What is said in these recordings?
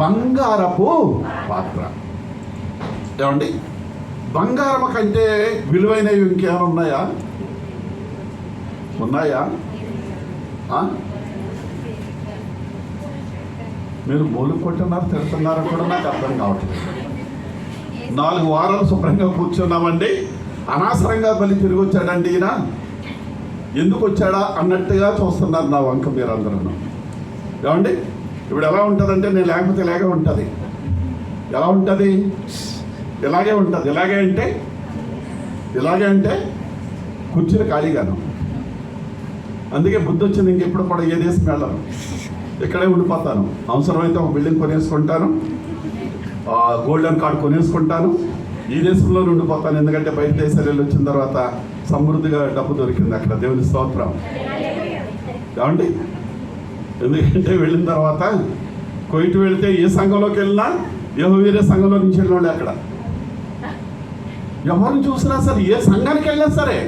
బంగారపు పాత్ర. ఏమండి? బంగారం కంటే విలువైనవి ఇంకేమైనా ఉన్నాయా? ఉన్నాయా? మీరు మూలు కొట్టున్నారు తిడుతున్నారు కూడా నాకు అర్థం కావట్లేదు. నాలుగు వారాలు శుభ్రంగా కూర్చున్నామండి. అనవసరంగా బలి తిరిగి వచ్చాడండి ఈయన. ఎందుకు వచ్చాడా అన్నట్టుగా చూస్తున్నారు నా వంక మీరందరూ. ఏమండి? ఇప్పుడు ఎలా ఉంటుందంటే నేను లేకపోతే ఇలాగే ఉంటుంది. ఎలా ఉంటుంది? ఇలాగే ఉంటుంది. ఇలాగే అంటే? ఇలాగే అంటే కుర్చీలు ఖాళీగాను. అందుకే బుద్ధి వచ్చింది ఇంకెప్పుడు కూడా ఏ దేశం వెళ్ళను. ఇక్కడే ఉండిపోతాను. అవసరమైతే ఒక బిల్డింగ్ కొనేసుకుంటాను. గోల్డెన్ కార్డు కొనేసుకుంటాను. ఈ దేశంలో ఉండిపోతాను. ఎందుకంటే బయట దేశాలు వెళ్ళి వచ్చిన తర్వాత సమృద్ధిగా డబ్బు దొరికింది అక్కడ దేవుని స్తోత్రం. ఏమండి? ఎందుకంటే వెళ్ళిన తర్వాత కొయిట్ వెళితే ఏ సంఘంలోకి వెళ్ళినా ఏవో వేరే సంఘంలో నుంచి వెళ్ళిన అక్కడ. ఎవరిని చూసినా సరే ఏ సంఘానికి వెళ్ళినా సరే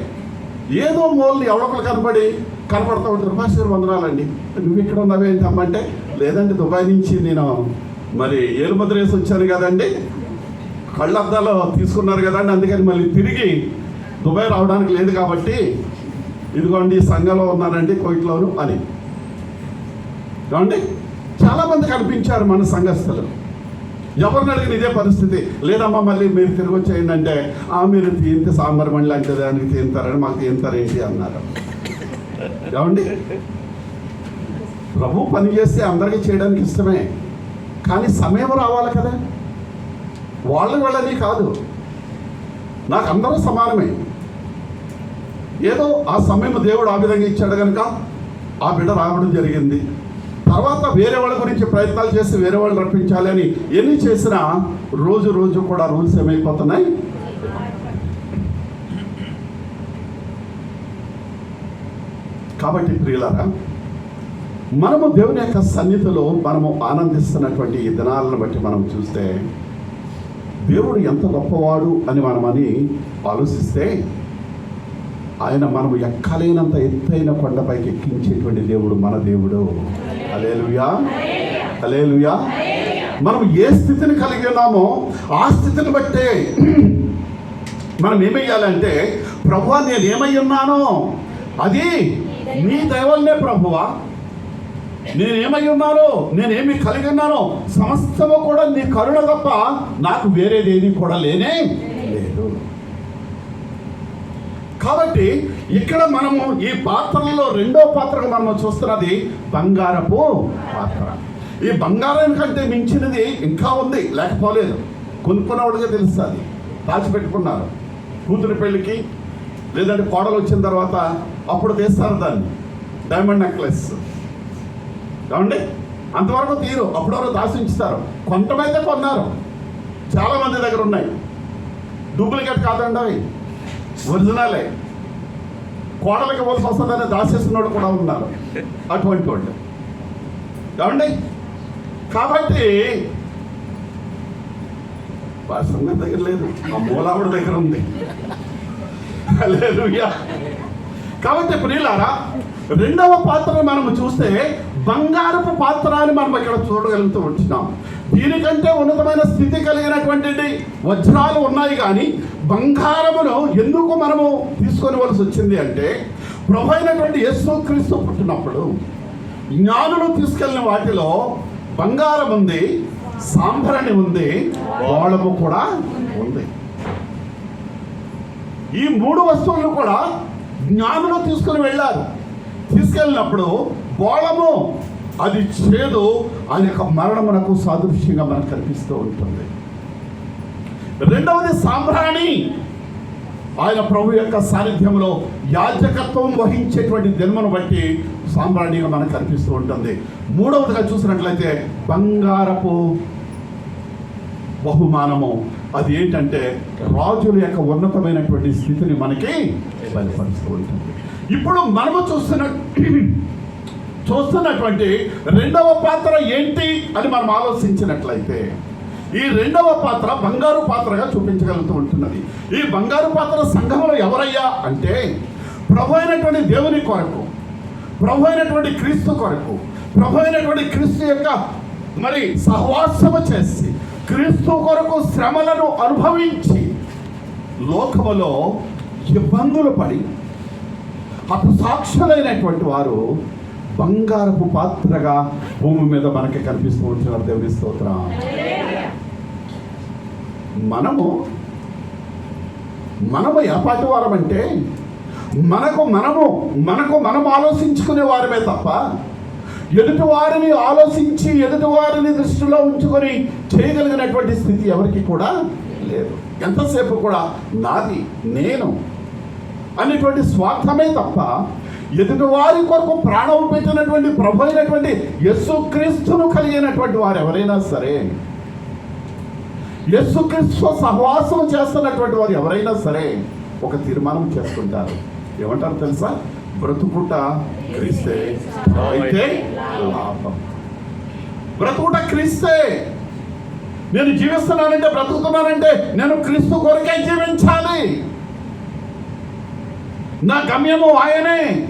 ఏదో మూలని ఎవడొకరు కనపడి కనపడుతూ ఉంటారు. మాస్టర్ వందనాలండి. నువ్వు ఇక్కడ ఉన్నావేంటి అమ్మంటే లేదండి దుబాయ్ నుంచి నేను మరి ఏలుమద్రేసి వచ్చాను కదండి. కళ్ళద్దాలు తీసుకున్నారు కదండి. అందుకని మళ్ళీ తిరిగి దుబాయ్ రావడానికి లేదు కాబట్టి ఇదిగోండి సంఘంలో ఉన్నానండి కోయిట్లోను అని. ఏమండి? చాలామంది కనిపించారు మన సంఘస్థలు. ఎవరిని అడిగిన ఇదే పరిస్థితి. లేదమ్మా మళ్ళీ మీరు తిరిగి వచ్చేయండి ఆ మీరు తీంత సాంబార్ మండలి అంటే దానికి తీంతారని మాకు తీంతారేంటి అన్నారు. ఏమండి? ప్రభు పని చేస్తే అందరికీ చేయడానికి ఇష్టమే. కానీ సమయం రావాలి కదా. వాళ్ళు వెళ్ళని కాదు. నాకు అందరూ సమానమే. ఏదో ఆ సమయం దేవుడు ఆ విధంగా ఇచ్చాడు కనుక ఆ బిడ్డ రావడం జరిగింది. తర్వాత వేరే వాళ్ళ గురించి ప్రయత్నాలు చేసి వేరే వాళ్ళు రప్పించాలి అని ఎన్ని చేసినా రోజు రోజు కూడా రూల్స్ ఏమైపోతున్నాయి? కాబట్టి ప్రియులారా మనము దేవుని యొక్క సన్నిధిలో మనము ఆనందిస్తున్నటువంటి ఈ దినాలను బట్టి మనం చూస్తే దేవుడు ఎంత గొప్పవాడు అని మనమని ఆలోచిస్తే ఆయన మనము ఎక్కలేనంత ఎత్తైన కొండపైకి ఎక్కించేటువంటి దేవుడు మన దేవుడు. అలేలుయా అలేలుయా మనం ఏ స్థితిని కలిగి ఉన్నామో ఆ స్థితిని బట్టే మనం ఏమయ్యాలంటే ప్రభువా నేను ఏమై ఉన్నానో అది నీ దైవల్నే ప్రభువా. నేనేమై ఉన్నానో నేనేమి కలిగి ఉన్నానో సమస్తము కూడా నీ కరుణ తప్ప నాకు వేరేది ఏది కూడా లేనే లేదు. కాబట్టి ఇక్కడ మనము ఈ పాత్రలలో రెండో పాత్రగా మనం చూస్తున్నది బంగారపు పాత్ర. ఈ బంగారం కంటే మించినది ఇంకా ఉంది లేకపోలేదు. కొనుక్కున్నవాడిగా తెలుస్తుంది. దాచిపెట్టుకున్నారు. కూతురి పెళ్ళికి లేదంటే కోడలు వచ్చిన తర్వాత అప్పుడు తీస్తారు దాన్ని. డైమండ్ నెక్లెస్ కావండి అంతవరకు తీరు. అప్పటివరకు దాచించుతారు. కొంతమైతే కొన్నారు. చాలా మంది దగ్గర ఉన్నాయి. డూప్లికేట్ కాదండి అవి. ఒరిజినలే. కోడలకి ఇవ్వాల్సి వస్తుందని దాచేస్తున్నోడు కూడా ఉన్నారు. అటువంటి వాళ్ళు ఏమండి? కాబట్టి సంగతి దగ్గర లేదు. ఆ మూలావిడ దగ్గర ఉంది. లేదు కాబట్టి ప్రియులారా రెండవ పాత్ర మనం చూస్తే బంగారపు పాత్ర అని మనం ఇక్కడ చూడగలుగుతూ ఉంటున్నాం. దీనికంటే ఉన్నతమైన స్థితి కలిగినటువంటి వజ్రాలు ఉన్నాయి కానీ బంగారమును ఎందుకు మనము తీసుకొనివలసి వచ్చింది అంటే ప్రభు అయినటువంటి యేసు క్రీస్తు పుట్టినప్పుడు జ్ఞానులు తీసుకెళ్ళిన వాటిలో బంగారం ఉంది సాంబ్రాణి ఉంది గోళము కూడా ఉంది. ఈ మూడు వస్తువులు కూడా జ్ఞానులు తీసుకుని వెళ్ళారు. తీసుకెళ్ళినప్పుడు బోళము అది చేదు ఆయన యొక్క మరణమునకు సాదృశ్యంగా మనకు కనిపిస్తూ ఉంటుంది. రెండవది సాంబ్రాణి. ఆయన ప్రభు యొక్క సాన్నిధ్యంలో యాజకత్వం వహించేటువంటి జన్మను బట్టి సాంబ్రాణిగా మనకు కనిపిస్తూ ఉంటుంది. మూడవదిగా చూసినట్లయితే బంగారపు బహుమానము. అది ఏంటంటే రాజుల యొక్క ఉన్నతమైనటువంటి స్థితిని మనకి బయలుపరుస్తూ ఉంటుంది. ఇప్పుడు మనము చూస్తున్న చూస్తున్నటువంటి రెండవ పాత్ర ఏంటి అని మనం ఆలోచించినట్లయితే ఈ రెండవ పాత్ర బంగారు పాత్రగా చూపించగలుగుతూ ఉంటున్నది. ఈ బంగారు పాత్ర సంఘంలో ఎవరయ్యా అంటే ప్రభు అయినటువంటి దేవుని కొరకు ప్రభు అయినటువంటి క్రీస్తు కొరకు ప్రభు అయినటువంటి క్రీస్తు యొక్క మరి సహవాసము చేసి క్రీస్తు కొరకు శ్రమలను అనుభవించి లోకములో ఇబ్బందులు పడి హతసాక్షులైనటువంటి వారు బంగారపు పాత్రగా భూమి మీద మనకి కనిపిస్తూ ఉంటున్నారు. దేవుని స్తోత్ర. మనము మనము ఎపాటి వారం అంటే మనకు మనము మనకు మనం ఆలోచించుకునే వారమే తప్ప ఎదుటి వారిని ఆలోచించి ఎదుటి వారిని దృష్టిలో ఉంచుకొని చేయగలిగినటువంటి స్థితి ఎవరికి కూడా లేదు. ఎంతసేపు కూడా నాది నేను అనేటువంటి స్వార్థమే తప్ప ఎదుటి వారి కొరకు ప్రాణం పెట్టినటువంటి ప్రభు అయినటువంటి యేసుక్రీస్తును కలిగినటువంటి వారు ఎవరైనా సరే యేసుక్రీస్తు సహవాసం చేస్తున్నటువంటి వారు ఎవరైనా సరే ఒక తీర్మానం చేసుకుంటారు. ఏమంటారు తెలుసా? బ్రతుకుట క్రీస్తే అయితే లాభం. బ్రతుకుట క్రీస్తే. నేను జీవిస్తున్నానంటే బ్రతుకుతున్నానంటే నేను క్రీస్తు కొరకే జీవించాలి. నా గమ్యము ఆయనే.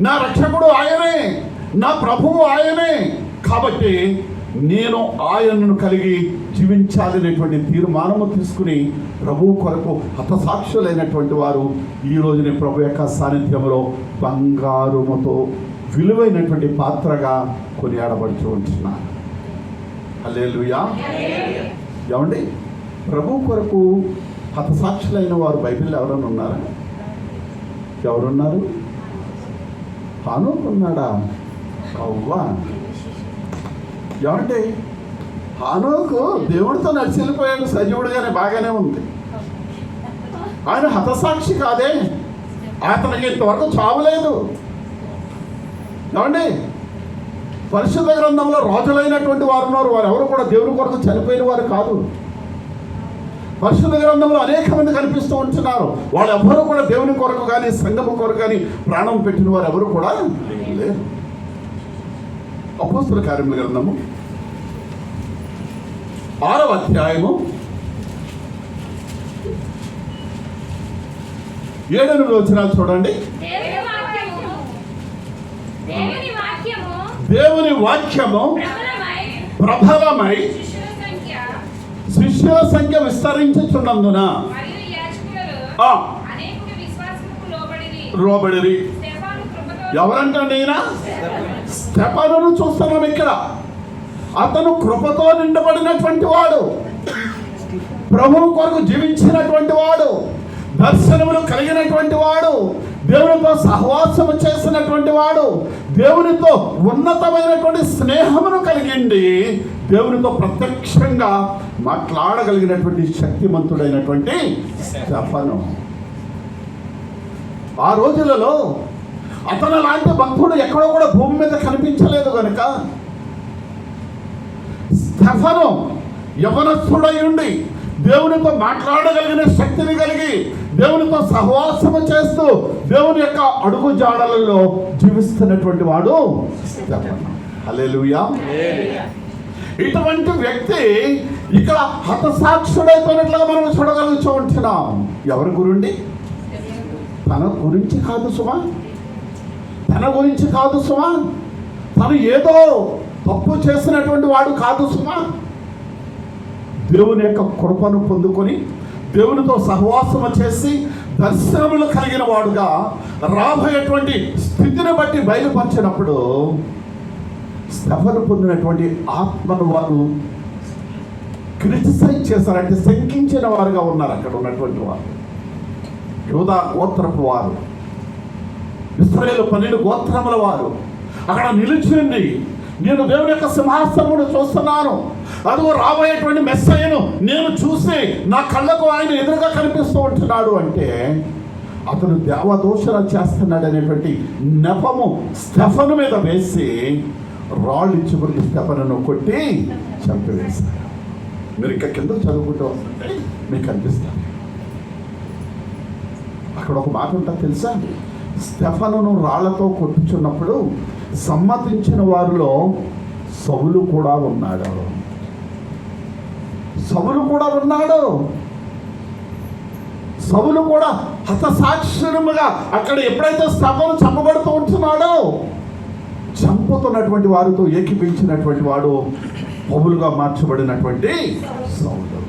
నా రక్షకుడు ఆయనే నా ప్రభువు ఆయనే. కాబట్టి నేను ఆయనను కలిగి జీవించాలనేటువంటి తీర్మానము తీసుకుని ప్రభువు కొరకు హతసాక్షులైనటువంటి వారు ఈ రోజుని ప్రభు యొక్క సాన్నిధ్యంలో బంగారుముతో విలువైనటువంటి పాత్రగా కొనియాడబడుతూ ఉంటున్నారు. హల్లెలూయా. ఏమండి? ప్రభు కొరకు హతసాక్షులైన వారు బైబిల్ ఎవరైనా ఉన్నారా? ఎవరున్నారు? హానోకున్నాడా? కవ్వ అవ్వా. ఏమంటే హానోకు దేవుడితో నడిచి వెళ్ళిపోయాడు సజీవుడుగానే బాగానే ఉంది. ఆయన హతసాక్షి కాదే. అతనికి ఇంతవరకు చావలేదు ఏమండి పరిశుద్ధ గ్రంథంలో రాజులైనటువంటి వారు ఉన్నారు. వారు ఎవరు కూడా దేవుని కొరకు చనిపోయిన వారు కాదు. పరిశుద్ధ గ్రంథంలో అనేక మంది కనిపిస్తూ ఉంటున్నారు. వాళ్ళు ఎవరు కూడా దేవుని కొరకు కానీ సంఘము కొరకు కానీ ప్రాణం పెట్టిన వారు ఎవరు కూడా అపోస్తుల కార్యముల గ్రంథము ఆరవ అధ్యాయము ఏడెనిమిది వచ్చినాలు చూడండి. దేవుని వాక్యము. ప్రబలమై సంఖ్య శిష్యుల సంఖ్య విస్తరించుచున్నందున విశ్వాసముకు లోబడిరి. ఎవరంటే ఈయన స్టెపనును చూస్తున్నాం ఇక్కడ. అతను కృపతో నిండబడినటువంటి వాడు. ప్రభువు కొరకు జీవించినటువంటి వాడు. దర్శనములు కలిగినటువంటి వాడు. దేవునితో సహవాసము చేసినటువంటి వాడు. దేవునితో ఉన్నతమైనటువంటి స్నేహమును కలిగిండి దేవునితో ప్రత్యక్షంగా మాట్లాడగలిగినటువంటి శక్తిమంతుడైనటువంటి స్టెఫను. ఆ రోజులలో అతను లాంటి భక్తుడు ఎక్కడో కూడా భూమి మీద కనిపించలేదు కనుక స్టెఫను యవనస్థుడై ఉండి దేవునితో మాట్లాడగలిగిన శక్తిని కలిగి దేవునితో సహవాసము చేస్తూ దేవుని యొక్క అడుగు జాడలలో జీవిస్తున్నటువంటి వాడు స్టెఫను. ఇటువంటి వ్యక్తి ఇక్కడ హతసాక్షుడైపోయినట్లుగా మనం చూడగలుగుతూ ఉంటున్నాం ఎవరి గురుండి? తన గురించి కాదు సుమా. తన గురించి కాదు సుమా. తను ఏదో తప్పు చేసినటువంటి వాడు కాదు సుమా. దేవుని యొక్క కృపను పొందుకొని దేవునితో సహవాసము చేసి దర్శనములు కలిగిన వాడుగా రాబోయేటువంటి స్థితిని బట్టి బయలుపరిచినప్పుడు స్తఫను పొందినటువంటి ఆత్మను వారు క్రిటిసైజ్ చేశారంటే శంకించిన వారుగా ఉన్నారు అక్కడ ఉన్నటువంటి వారు. యోధా గోత్రపు వారు. ఇస్రాయేల్ పన్నెండు గోత్రముల వారు. అక్కడ నిలిచింది. నేను దేవుని యొక్క సింహాసనమును చూస్తున్నాను. అదిగో రాబోయేటువంటి మెస్సయ్యను నేను చూసి నా కళ్ళకు ఆయన ఎదురుగా కనిపిస్తూ ఉంటున్నాడు అంటే అతను దేవదోషణ చేస్తున్నాడు అనేటువంటి నెపము స్టెఫను మీద వేసి రాళ్ళు ఇచ్చుకుని స్టెఫను కొట్టి చంపివేశారు. మీరు ఇంకా కింద చదువుకుంటూ వస్తుంటే మీకు అనిపిస్తారు అక్కడ ఒక మాట ఉంటుంది తెలుసా? స్టెఫలను రాళ్ళతో కొట్టుచున్నప్పుడు సమ్మతించిన వారిలో సవులు కూడా ఉన్నాడు. సవులు కూడా ఉన్నాడు. సవులు కూడా హతసాక్షరముగా అక్కడ ఎప్పుడైతే స్తభను చంపబడుతూ ఉంటున్నాడో చంపుతున్నటువంటి వారితో ఏకీపించినటువంటి వాడు పౌలుగా మార్చబడినటువంటి సౌలు.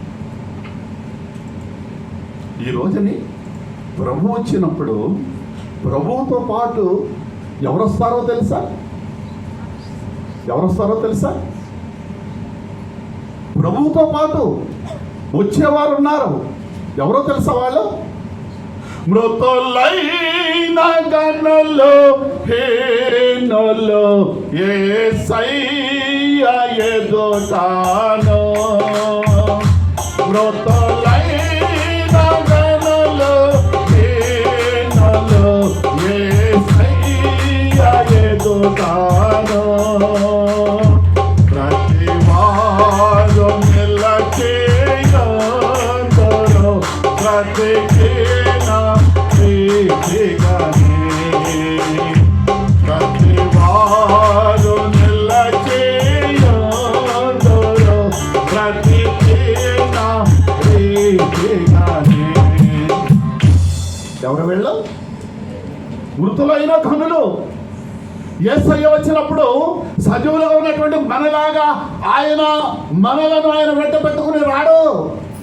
ఈ రోజుని ప్రభు వచ్చినప్పుడు ప్రభువుతో పాటు ఎవరొస్తారో తెలుసా? ఎవరొస్తారో తెలుసా? ప్రభువుతో పాటు వచ్చేవారు ఉన్నారు ఎవరో తెలుసా వాళ్ళు? మృతులైన గనులు హీనులు ఏసయ్య ఎదుటాను. మృతులైన ఏసయ్య వచ్చినప్పుడు సజీవులుగా ఉన్నటువంటి మనలాగా ఆయన మనలను ఆయన వెంట పెట్టుకుని రాడు.